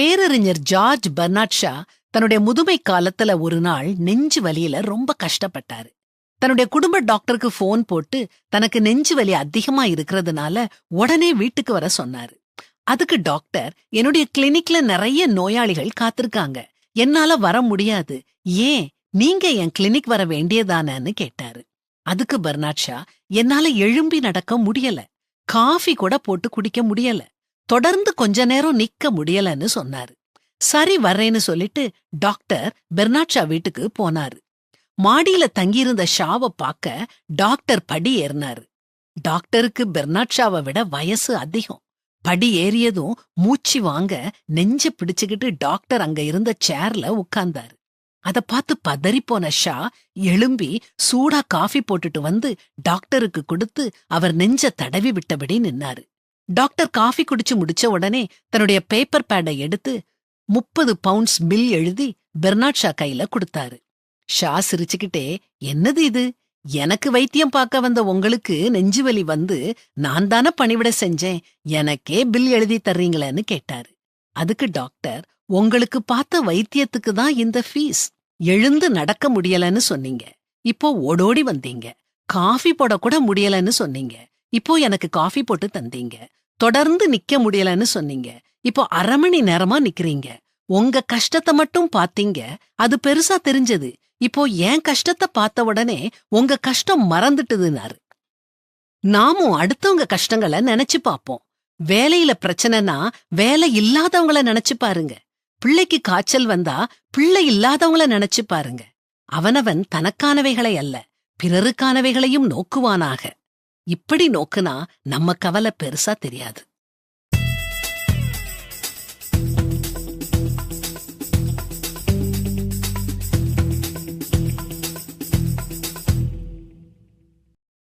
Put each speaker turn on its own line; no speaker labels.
பேரறிஞர் George Barnard Shah தன்னுடைய முதுமை காலத்துல ஒரு நாள் நெஞ்சு வலியில ரொம்ப கஷ்டப்பட்டாரு. தன்னுடைய குடும்ப டாக்டருக்கு போன் போட்டு தனக்கு நெஞ்சு வலி அதிகமா இருக்கிறதுனால உடனே வீட்டுக்கு வர சொன்னாரு. அதுக்கு டாக்டர் என்னுடைய கிளினிக்ல நிறைய நோயாளிகள் காத்திருக்காங்க. என்னால வர முடியாது. ஏன்? நீங்க என் கிளினிக் வர வேண்டியதானன்னு கேட்டாரு. அதுக்கு பெர்னாட் ஷா என்னால எழும்பி நடக்க முடியல. காஃபி கூட போட்டு குடிக்க முடியல. தொடர்ந்து கொஞ்ச நேரம் நிக்க முடியலன்னு சொன்னாரு. சரி வர்றேன்னு சொல்லிட்டு டாக்டர் பெர்னாட் ஷா வீட்டுக்கு போனாரு. மாடியில தங்கியிருந்த ஷாவை பார்க்க டாக்டர் படி ஏறினாரு. டாக்டருக்கு பெர்னாட்ஷாவை விட வயசு அதிகம். படி ஏறியதும் மூச்சு வாங்க நெஞ்ச பிடிச்சுக்கிட்டு டாக்டர் அங்க இருந்த சேர்ல உட்கார்ந்தாரு. அத பார்த்து பதறிப்போன ஷா எழும்பி சூடா காஃபி போட்டுட்டு வந்து டாக்டருக்கு கொடுத்து அவர் நெஞ்ச தடவி விட்டபடி நின்னாரு. டாக்டர் காஃபி குடிச்சு முடிச்ச உடனே தன்னுடைய பேப்பர் பேடை எடுத்து முப்பது பவுண்ட்ஸ் பில் எழுதி பெர்னாட் ஷா கையில கொடுத்தாரு. ஷா சிரிச்சுக்கிட்டே என்னது இது? எனக்கு வைத்தியம் பார்க்க வந்த உங்களுக்கு நெஞ்சுவலி வந்து நான் தானே பணிவிட செஞ்சேன் எனக்கே பில் எழுதி தர்றீங்களேன்னு கேட்டாரு. அதுக்கு டாக்டர் உங்களுக்கு பார்த்த வைத்தியத்துக்கு தான் இந்த ஃபீஸ். எழுந்து நடக்க முடியலன்னு சொன்னீங்க. இப்போ ஓடோடி வந்தீங்க. காஃபி போட கூட முடியலன்னு சொன்னீங்க. இப்போ எனக்கு காஃபி போட்டு தந்தீங்க. தொடர்ந்து நிக்க முடியலன்னு சொன்னீங்க. இப்போ அரை மணி நேரமா நிக்கிறீங்க. உங்க கஷ்டத்தை மட்டும் பாத்தீங்க அது பெருசா தெரிஞ்சது. இப்போ என் கஷ்டத்தை பார்த்த உடனே உங்க கஷ்டம் மறந்துட்டுதுனாரு நாமும் அடுத்தவங்க கஷ்டங்களை நினைச்சு பார்ப்போம். வேலையில பிரச்சனைனா வேலை இல்லாதவங்கள நினைச்சு பாருங்க. பிள்ளைக்கு காய்ச்சல் வந்தா பிள்ளை இல்லாதவங்கள நினைச்சு பாருங்க. அவனவன் தனக்கானவைகளை அல்ல பிறருக்கானவைகளையும் நோக்குவானாக. இப்படி நோக்குனா நம்ம கவலை பெருசா தெரியாது.